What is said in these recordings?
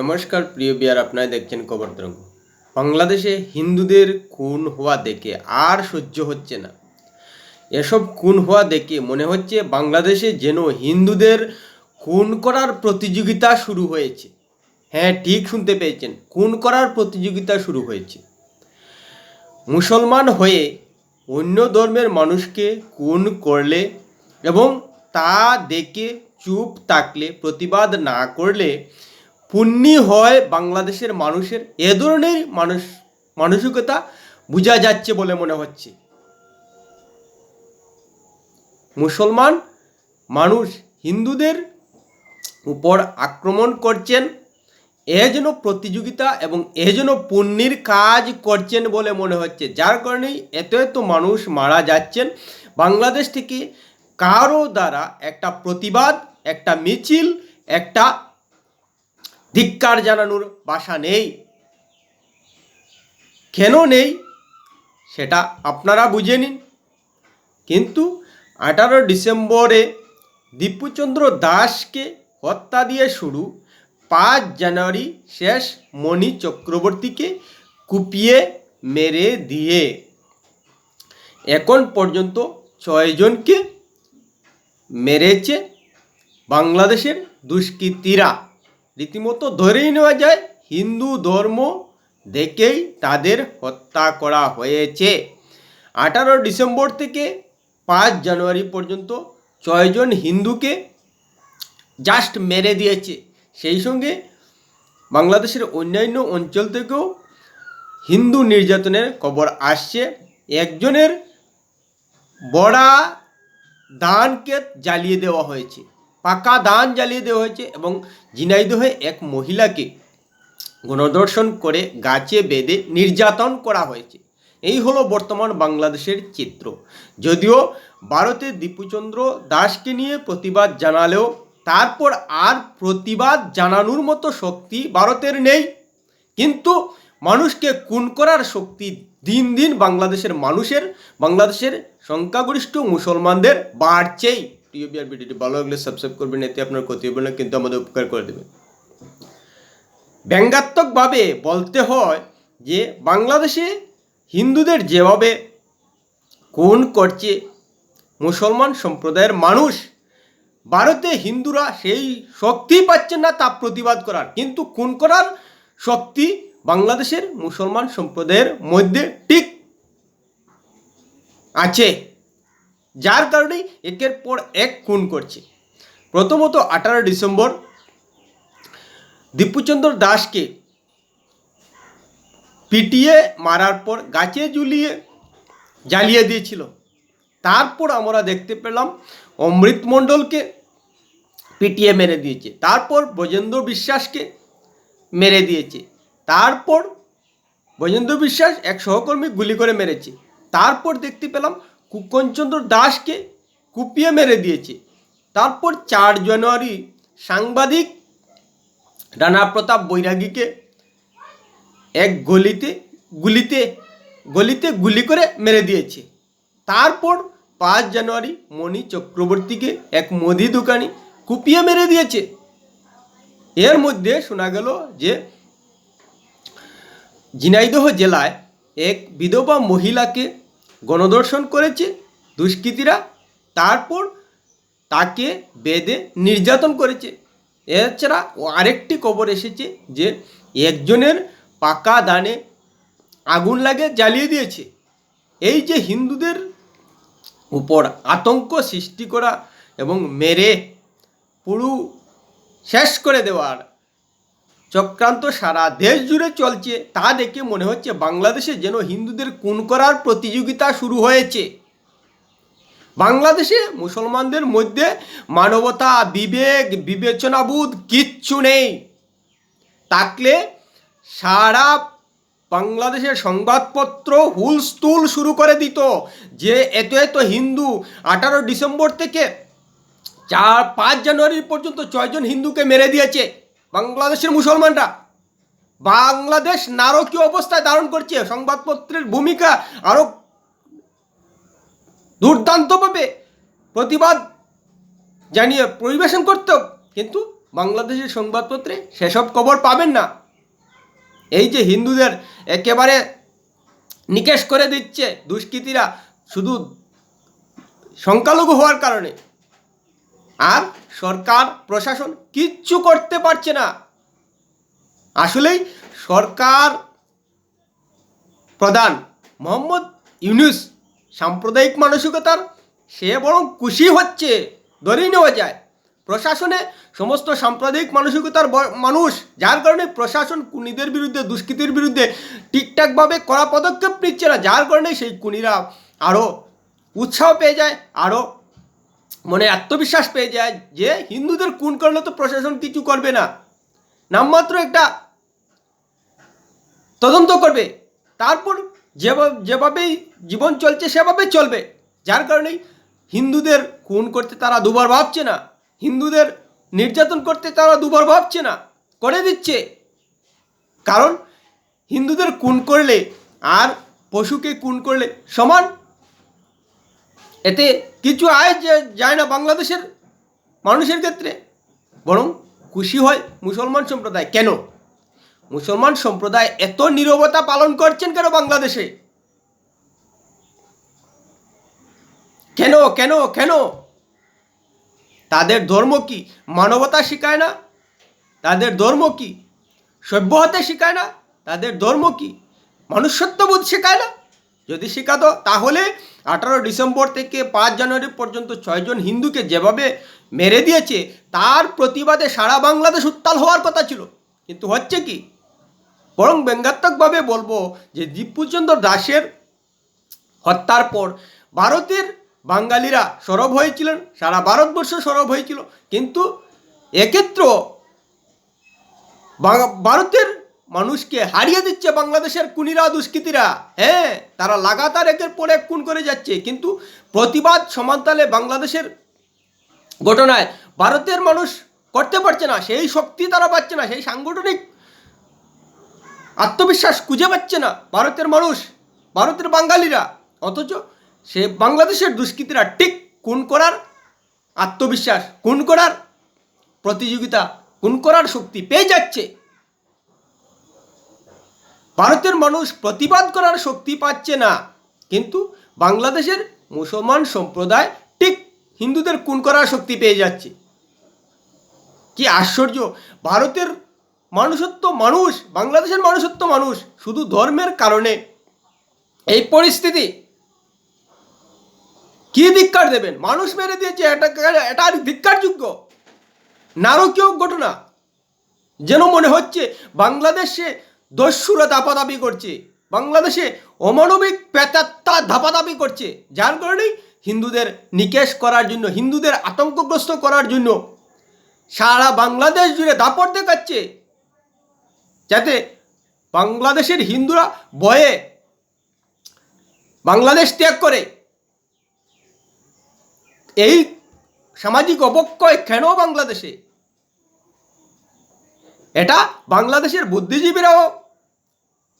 নমস্কার, প্রিয় বিয়ার আপনারা দেখছেন খবর তরঙ্গ। বাংলাদেশে হিন্দুদের খুন হওয়া দেখে আর সহ্য হচ্ছে না। এসব খুন হওয়া দেখে মনে হচ্ছে বাংলাদেশে যেন হিন্দুদের খুন করার প্রতিযোগিতা শুরু হয়েছে। হ্যাঁ ঠিক শুনতে পেয়েছেন, খুন করার প্রতিযোগিতা শুরু হয়েছে। মুসলমান হয়ে অন্য ধর্মের মানুষকে খুন করলে এবং তা দেখে চুপ থাকলে, প্রতিবাদ না করলে পুণ্যি হয় বাংলাদেশের মানুষের। এ ধরনের মানুষ, মানসিকতা বোঝা যাচ্ছে বলে মনে হচ্ছে। মুসলমান মানুষ হিন্দুদের উপর আক্রমণ করছেন, এ যেন প্রতিযোগিতা এবং এ যেন পুণ্যের কাজ করছেন বলে মনে হচ্ছে। যার কারণেই এত এত মানুষ মারা যাচ্ছেন। বাংলাদেশ থেকে কারও দ্বারা একটা প্রতিবাদ, একটা মিছিল, একটা ধিক্কার জানানোর বাসা নেই। কেন নেই? সেটা আপনারা বুঝে নিন। কিন্তু আঠারো ডিসেম্বরে দীপুচন্দ্র দাসকে হত্যা দিয়ে শুরু পাঁচ জানুয়ারি শেষ মণি চক্রবর্তীকে কুপিয়ে মেরে দিয়ে। এখন পর্যন্ত ছয়জনকে মেরেছে বাংলাদেশের দুষ্কৃতীরা। রীতিমতো ধরেই নেওয়া যায়, হিন্দু ধর্ম দেখেই তাদের হত্যা করা হয়েছে। আঠারো ডিসেম্বর থেকে পাঁচ জানুয়ারি পর্যন্ত ছয়জন হিন্দুকে জাস্ট মেরে দিয়েছে। সেই সঙ্গে বাংলাদেশের অন্যান্য অঞ্চল থেকেও হিন্দু নির্যাতনের খবর আসছে। একজনের বড়া দানকে জ্বালিয়ে দেওয়া হয়েছে। পাকা দান জ্বালিয়ে দেওয়া হয়েছে এবং ঝিনাইদহে এক মহিলাকে গণদর্শন করে গাছে বেঁধে নির্যাতন করা হয়েছে। এই হলো বর্তমান বাংলাদেশের চিত্র। যদিও ভারতে দীপুচন্দ্র দাসকে নিয়ে প্রতিবাদ জানালেও তারপর আর প্রতিবাদ জানানোর মতো শক্তি ভারতের নেই। কিন্তু মানুষকে খুন করার শক্তি দিন দিন বাংলাদেশের মানুষের, বাংলাদেশের সংখ্যাগরিষ্ঠ মুসলমানদের বাড়ছেই। প্রিয় বিয়ার ভিডিওটি ভালো লাগলে সাবস্ক্রাইব করবেন, এতে আপনার ক্ষতি হবে না, কিন্তু আমাদের উপকার করে দেবে। ব্যঙ্গাত্মকভাবে বলতে হয় যে বাংলাদেশে হিন্দুদের যেভাবে খুন করছে, মুসলমান সম্প্রদায়ের মানুষ, ভারতে হিন্দুরা সেই শক্তি পাচ্ছেন না তা প্রতিবাদ করার। কিন্তু খুন করার শক্তি বাংলাদেশের মুসলমান সম্প্রদায়ের মধ্যে ঠিক আছে। যার কারণেই একের পর এক খুন করছে। প্রথমত আঠারো ডিসেম্বর, দীপুচন্দ্র দাসকে পিটিয়ে মারার পর গাছে ঝুলিয়ে জ্বালিয়ে দিয়েছিল। তারপর আমরা দেখতে পেলাম অমৃত মণ্ডলকে পিটিয়ে মেরে দিয়েছে। তারপর ব্রজেন্দ্র বিশ্বাসকে মেরে দিয়েছে। তারপর ব্রজেন্দ্র বিশ্বাস এক সহকর্মী গুলি করে মেরেছে। তারপর দেখতে পেলাম কুকনচন্দ্র দাসকে কুপিয়ে মেরে দিয়েছে। তারপর চার জানুয়ারি সাংবাদিক রানা প্রতাপ বৈরাগীকে এক গলিতে, গুলিতে, গলিতে গুলি করে মেরে দিয়েছে। তারপর পাঁচ জানুয়ারি মণি চক্রবর্তীকে এক মুদি দোকানি কুপিয়ে মেরে দিয়েছে। এর মধ্যে শোনা গেল যে, ঝিনাইদহ জেলায় এক বিধবা মহিলাকে গণদর্শন করেছে দুষ্কৃতীরা, তারপর তাকে বেদে নির্যাতন করেছে। এছাড়া আরেকটি খবর এসেছে যে একজনের পাকা দানে আগুন লাগে জ্বালিয়ে দিয়েছে। এই যে হিন্দুদের উপর আতঙ্ক সৃষ্টি করা এবং মেরে পুরো শেষ করে দেওয়ার চক্রান্ত সারা দেশ জুড়ে চলছে। তা দেখে মনে হচ্ছে বাংলাদেশে যেন হিন্দুদের খুন করার প্রতিযোগিতা শুরু হয়েছে। বাংলাদেশে মুসলমানদের মধ্যে মানবতা, বিবেক, বিবেচনাবোধ কিচ্ছু নেই। থাকলে সারা বাংলাদেশের সংবাদপত্র হুলস্থুল শুরু করে দিত যে এত এত হিন্দু আঠারো ডিসেম্বর থেকে চার, পাঁচ জানুয়ারি পর্যন্ত ছয়জন হিন্দুকে মেরে দিয়েছে। বাংলাদেশের মুসলমানরা বাংলাদেশ নারকীয় অবস্থায় ধারণ করছে। সংবাদপত্রের ভূমিকা আরও দুর্দান্তভাবে প্রতিবাদ জানিয়ে পরিবেশন করত। কিন্তু বাংলাদেশের সংবাদপত্রে সেসব খবর পাবেন না। এই যে হিন্দুদের একেবারে নিকেশ করে দিচ্ছে দুষ্কৃতীরা শুধু সংখ্যালঘু হওয়ার কারণে। আর সরকার, প্রশাসন কিচ্ছু করতে পারছে না। আসলেই সরকার প্রধান মোহাম্মদ ইউনুস সাম্প্রদায়িক মানসিকতার সে বরং খুশি হচ্ছে, ধরেই নেওয়া যায়। প্রশাসনে সমস্ত সাম্প্রদায়িক মানসিকতার মানুষ, যার কারণে প্রশাসন কুনিদের বিরুদ্ধে, দুষ্কৃতির বিরুদ্ধে ঠিকঠাকভাবে কড়া পদক্ষেপ নিচ্ছে না, যার কারণে সেই কুনিরা আরও উৎসাহ পেয়ে যায় আরও মনে আত্মবিশ্বাস পেয়ে যায় যে হিন্দুদের খুন করলে তো প্রশাসন কিছু করবে না। নামমাত্র একটা তদন্ত করবে। তারপর যেভাবে যেভাবেই জীবন চলছে সেভাবে চলবে। যার কারণেই হিন্দুদের খুন করতে তারা দুবার ভাবছে না। হিন্দুদের নির্যাতন করতে তারা দুবার ভাবছে না। করে দিচ্ছে। কারণ হিন্দুদের খুন করলে আর পশুকে খুন করলে সমান। এতে কিছু আয় যায় না বাংলাদেশের মানুষের ক্ষেত্রে, বরং খুশি হয় মুসলমান সম্প্রদায়। কেন? মুসলমান সম্প্রদায় এত নীরবতা পালন করছেন কেন বাংলাদেশে? কেন কেন কেন? তাদের ধর্ম কি মানবতা শেখায় না? তাদের ধর্ম কি সভ্য হতে শেখায় না? তাদের ধর্ম কি মনুষ্যত্ববোধ শেখায় না? যদি শেখাতো তাহলে আঠারো ডিসেম্বর থেকে পাঁচ জানুয়ারি পর্যন্ত ছয়জন হিন্দুকে যেভাবে মেরে দিয়েছে, তার প্রতিবাদে সারা বাংলাদেশ উত্তাল হওয়ার কথা ছিল। কিন্তু হচ্ছে কি? বরং ব্যঙ্গাত্মকভাবে বলব যে দীপুচন্দ্র দাসের হত্যার পর ভারতের বাঙালিরা সরব হয়েছিলেন, সারা ভারতবর্ষ সরব হয়েছিল। কিন্তু এক্ষেত্র ভারতের মানুষকে হারিয়ে দিচ্ছে বাংলাদেশের কুনিরা দুষ্কৃতীরা। হ্যাঁ তারা লাগাতার একের পর এক খুন করে যাচ্ছে। কিন্তু প্রতিবাদ সমান্তালে বাংলাদেশের ঘটনায় ভারতের মানুষ করতে পারছে না, সেই শক্তি তারা পাচ্ছে না, সেই সাংগঠনিক আত্মবিশ্বাস খুঁজে পাচ্ছে না ভারতের মানুষ, ভারতের বাঙালিরা। অথচ সে বাংলাদেশের দুষ্কৃতীরা ঠিক খুন করার আত্মবিশ্বাস, খুন করার প্রতিযোগিতা, খুন করার শক্তি পেয়ে যাচ্ছে। ভারতের মানুষ প্রতিবাদ করার শক্তি পাচ্ছে না। কিন্তু বাংলাদেশের মুসলমান সম্প্রদায় ঠিক হিন্দুদের খুন করার শক্তি পেয়ে যাচ্ছে। কি আশ্চর্য! ভারতের মানুষত্ব মানুষ, বাংলাদেশের মানুষত্ব মানুষ, শুধু ধর্মের কারণে। এই পরিস্থিতি কি ধিক্কার দেবেন? মানুষ মেরে দিয়েছে, এটা এটা আর ধিক্কারযোগ্য? নারকীয় ঘটনা। যেন মনে হচ্ছে বাংলাদেশে দস্যুরা দাপাদাপি করছে। বাংলাদেশে অমানবিক পেতাত্তা ধাপাধাপি করছে। যার কারণেই হিন্দুদের নিকেশ করার জন্য, হিন্দুদের আতঙ্কগ্রস্ত করার জন্য সারা বাংলাদেশ জুড়ে দাপট দেখাচ্ছে। যাতে বাংলাদেশের হিন্দুরা ভয়ে বাংলাদেশ ত্যাগ করে। এই সামাজিক অবক্ষয় কেন বাংলাদেশে? এটা বাংলাদেশের বুদ্ধিজীবীরাও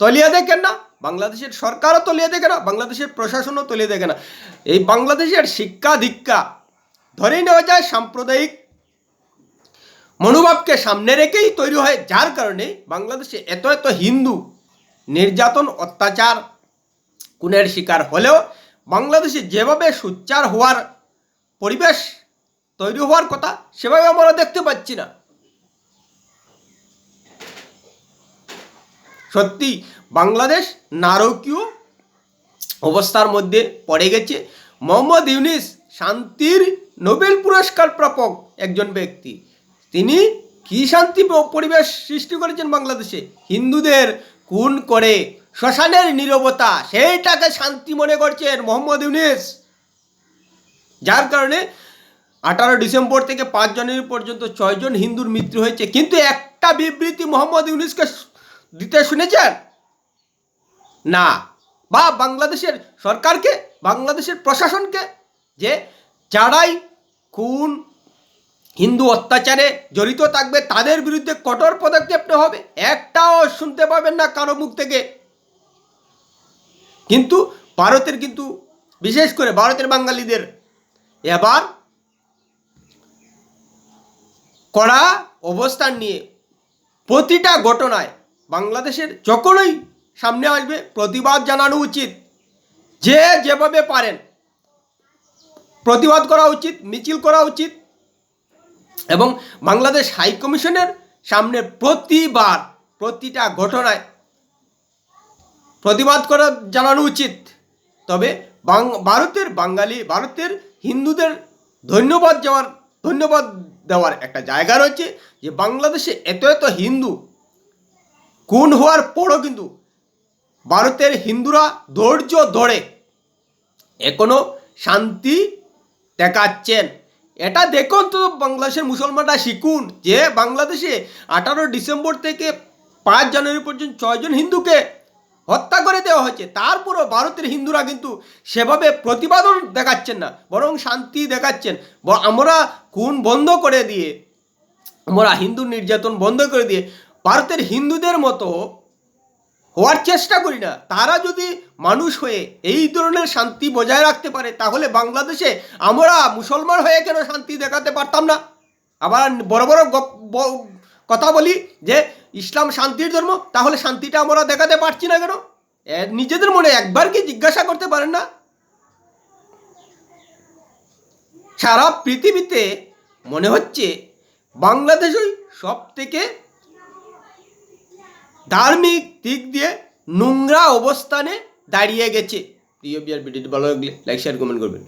তলিয়ে দেখেন না বাংলাদেশের সরকারও তলিয়ে দেখে না বাংলাদেশের প্রশাসনও তলিয়ে দেখে না এই বাংলাদেশের শিক্ষা দীক্ষা ধরেই নেওয়া যায় সাম্প্রদায়িক মনোভাবকে সামনে রেখেই তৈরি হয়, যার কারণে বাংলাদেশে এত এত হিন্দু নির্যাতন, অত্যাচার, খুনের শিকার হলেও বাংলাদেশে যেভাবে সোচ্চার হওয়ার পরিবেশ তৈরি হওয়ার কথা, সেভাবে আমরা দেখতে পাচ্ছি না। সত্যি বাংলাদেশ নারকীয় অবস্থার মধ্যে পড়ে গেছে। মোহাম্মদ ইউনিস শান্তির নোবেল পুরস্কার প্রাপক একজন ব্যক্তি। তিনি কি শান্তি পরিবেশ সৃষ্টি করেছেন বাংলাদেশে? হিন্দুদের খুন করে শ্মশানের নীরবতা, সেইটাকে শান্তি মনে করছেন মোহাম্মদ ইউনিস। যার কারণে আঠারো ডিসেম্বর থেকে পাঁচ জানুয়ারি পর্যন্ত ছয়জন হিন্দুর মৃত্যু হয়েছে। কিন্তু একটা বিবৃতি মোহাম্মদ ইউনিসকে দিতে শুনেছেন? না। বা বাংলাদেশের সরকারকে, বাংলাদেশের প্রশাসনকে যে যারাই খুন, হিন্দু অত্যাচারে জড়িত থাকবে, তাদের বিরুদ্ধে কঠোর পদক্ষেপ নেওয়া হবে, একটাও শুনতে পাবেন না কারও মুখ থেকে। কিন্তু ভারতের কিন্তু, বিশেষ করে ভারতের বাঙালিদের, এবার কড়া অবস্থান নিয়ে প্রতিটা ঘটনায় বাংলাদেশের যখনই সামনে আসবে, প্রতিবাদ জানানো উচিত। যে যেভাবে পারেন। প্রতিবাদ করা উচিত, মিছিল করা উচিত। এবং বাংলাদেশ হাই কমিশনের সামনে প্রতিবার, প্রতিটা ঘটনায় প্রতিবাদ করা জানানো উচিত। তবে ভারতের বাঙালি, ভারতের হিন্দুদের ধন্যবাদ যাওয়ার, ধন্যবাদ দেওয়ার একটা জায়গা রয়েছে যে, বাংলাদেশে এত এত হিন্দু খুন হওয়ার পরও কিন্তু ভারতের হিন্দুরা ধৈর্য ধরে এখনও শান্তি দেখাচ্ছেন। এটা দেখুন তো, বাংলাদেশের মুসলমানরা শিখুন যে বাংলাদেশে আঠারো ডিসেম্বর থেকে পাঁচ জানুয়ারি পর্যন্ত ছয়জন হিন্দুকে হত্যা করে দেওয়া হয়েছে। তারপরও ভারতের হিন্দুরা কিন্তু সেভাবে প্রতিবাদন দেখাচ্ছেন না, বরং শান্তি দেখাচ্ছেন। আমরা খুন বন্ধ করে দিয়ে, আমরা হিন্দু নির্যাতন বন্ধ করে দিয়ে ভারতের হিন্দুদের মতো হওয়ার চেষ্টা করি না। তারা যদি মানুষ হয়ে এই ধরনের শান্তি বজায় রাখতে পারে, তাহলে বাংলাদেশে আমরা মুসলমান হয়ে কেন শান্তি দেখাতে পারতাম না? আবার বড় বড় কথা বলি যে, ইসলাম শান্তির ধর্ম, তাহলে শান্তিটা আমরা দেখাতে পারছি না কেন? নিজেদের মনে একবার কি জিজ্ঞাসা করতে পারেন না? সারা পৃথিবীতে মনে হচ্ছে বাংলাদেশই সব থেকে ধার্মিক দিক দিয়ে নোংরা অবস্থানে দাঁড়িয়ে গেছে। প্রিয় বিয়ার ভিডিওটি ভালো লাগলে লাইক শেয়ার কমেন্ট করবেন।